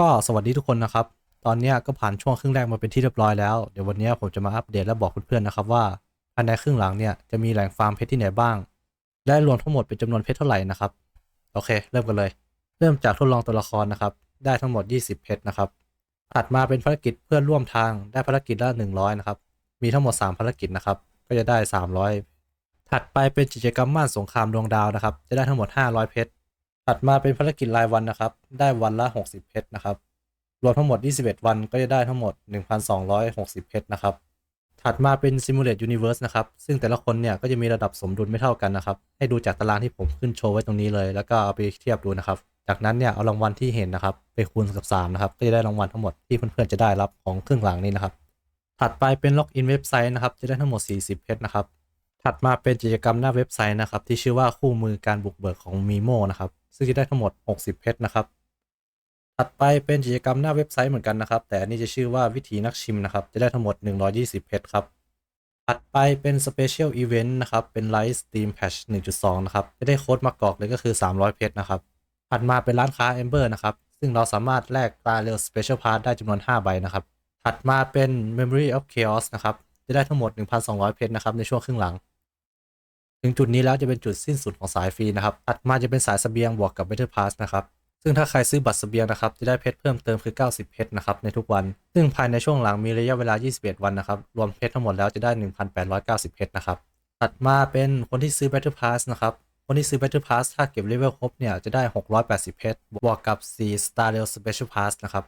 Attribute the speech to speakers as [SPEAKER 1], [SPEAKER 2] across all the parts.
[SPEAKER 1] ก็สวัสดีทุกคนนะครับ ตอนนี้ก็ผ่านช่วงครึ่งแรกมาเป็นที่เรียบร้อยแล้ว เดี๋ยววันนี้ผมจะมาอัปเดตและบอกเพื่อนๆนะครับว่าภายในครึ่งหลังเนี่ยจะมีแหล่งฟาร์มเพชรที่ไหนบ้าง และรวมทั้งหมดเป็นจำนวนเพชรเท่าไหร่นะครับ โอเค เริ่มกันเลย เริ่มจากทดลองตัวละครนะครับ ได้ทั้งหมด 20 เพชรนะครับ ถัดมาเป็นภารกิจเพื่อนร่วมทางได้ภารกิจละ100นะครับ มีทั้งหมด 3 ภารกิจนะครับ ก็จะได้ 300 ถัดไปเป็นกิจกรรมม่านสงครามดวงดาวนะครับ จะได้ทั้งหมด 500 เพชร ถัดมาเป็นภารกิจรายวันนะครับ ได้วันละ 60 เพชรนะครับ รวมทั้งหมด 21 วันก็จะได้ทั้งหมด 1,260 เพชรนะครับ ถัดมาเป็น Simulate Universe นะครับ ซึ่งแต่ละคนเนี่ยก็จะมีระดับสมดุลไม่เท่ากันนะครับ ให้ดูจากตารางที่ผมขึ้นโชว์ไว้ตรงนี้เลย แล้วก็เอาไปเทียบดูนะครับ จากนั้นเนี่ยเอารางวัลที่เห็นนะครับ ไปคูณกับ 3 นะครับ ก็จะได้รางวัลทั้งหมดที่เพื่อนๆจะได้รับของเครึ่องหลังนี้นะครับ ถัดไปเป็นล็อกอินเว็บไซต์นะครับ จะได้ทั้งหมด 40 เพชรนะครับ ถัดมาเป็นกิจกรรมหน้าเว็บไซต์นะครับที่ชื่อว่าคู่มือการบุกเบิกของ Mimo นะครับ ซึ่งจะได้ทั้งหมด 60 เพชรนะครับ ถัดไปเป็นกิจกรรมหน้าเว็บไซต์เหมือนกันนะครับ แต่อันนี้จะชื่อว่าวิถีนักชิมนะครับ จะได้ทั้งหมด 120 เพชรครับ ถัดไปเป็น Special Event นต์นะครับ เป็น Live Stream Patch 1.2 นะครับ จะได้โค้ดมากอกเลยก็คือ 300 เพชรนะครับ ถัดมาเป็นร้านค้า Ember นะครับ ซึ่งเราสามารถแลกตราเร็ว Special Pass ได้จำนวน 5 ใบนะครับ ถัดมาเป็น Memory of Chaos นะครับ จะได้ทั้งหมด 1,200 เพชรนะครับในช่วงครึ่งหลัง ถึงจุดนี้แล้วจะเป็นจุดสิ้นสุดของสายฟรีนะครับถัดมาจะเป็นสายสเสบียงบวกกับ Battle Pass นะครับซึ่งถ้าใครซื้อบัตรสเสบียงนะครับจะได้เพชรเพิ่มเติมคือ 90 เพชรนะครับในทุกวัน ซึ่งภายในช่วงหลังมีระยะเวลา 21 วันนะครับรวมเพชรทั้งหมดแล้วจะได้ 1,890 เพชรนะครับถัดมาเป็นคนที่ซื้อ Battle Pass นะครับ คนที่ซื้อ Battle Pass ถ้าเก็บเลเวลครบเนี่ยจะได้ 680 เพชร บวกกับ 4 Star Rail Special Pass นะครับ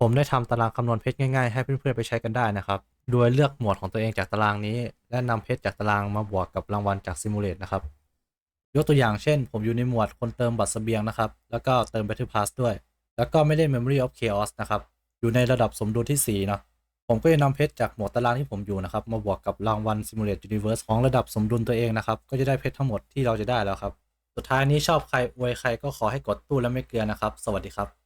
[SPEAKER 1] ผมได้ทำตารางคำนวณเพชรง่ายๆ ให้เพื่อนๆไปใช้กันได้นะครับ โดยเลือกหมวดของตัวเองจากตารางนี้ และนำเพชรจากตารางมาบวกกับรางวัลจากซิมูเลตนะครับ ยกตัวอย่างเช่น ผมอยู่ในหมวดคนเติมบัตรเสบียงนะครับ แล้วก็เติม Battle Pass ด้วย แล้วก็ไม่ได้ Memory of Chaos นะครับ อยู่ในระดับสมดุลที่ 4 เนาะผมก็จะนำเพชรจากหมวดตารางที่ผมอยู่นะครับ มาบวกกับรางวัล Simulate Universe ของระดับสมดุลตัวเองนะครับ ก็จะได้เพชรทั้งหมดที่เราจะได้แล้วครับ สุดท้ายนี้ชอบใครอวยใครก็ขอให้กดตู้และไม่เกลือนะครับ สวัสดีครับ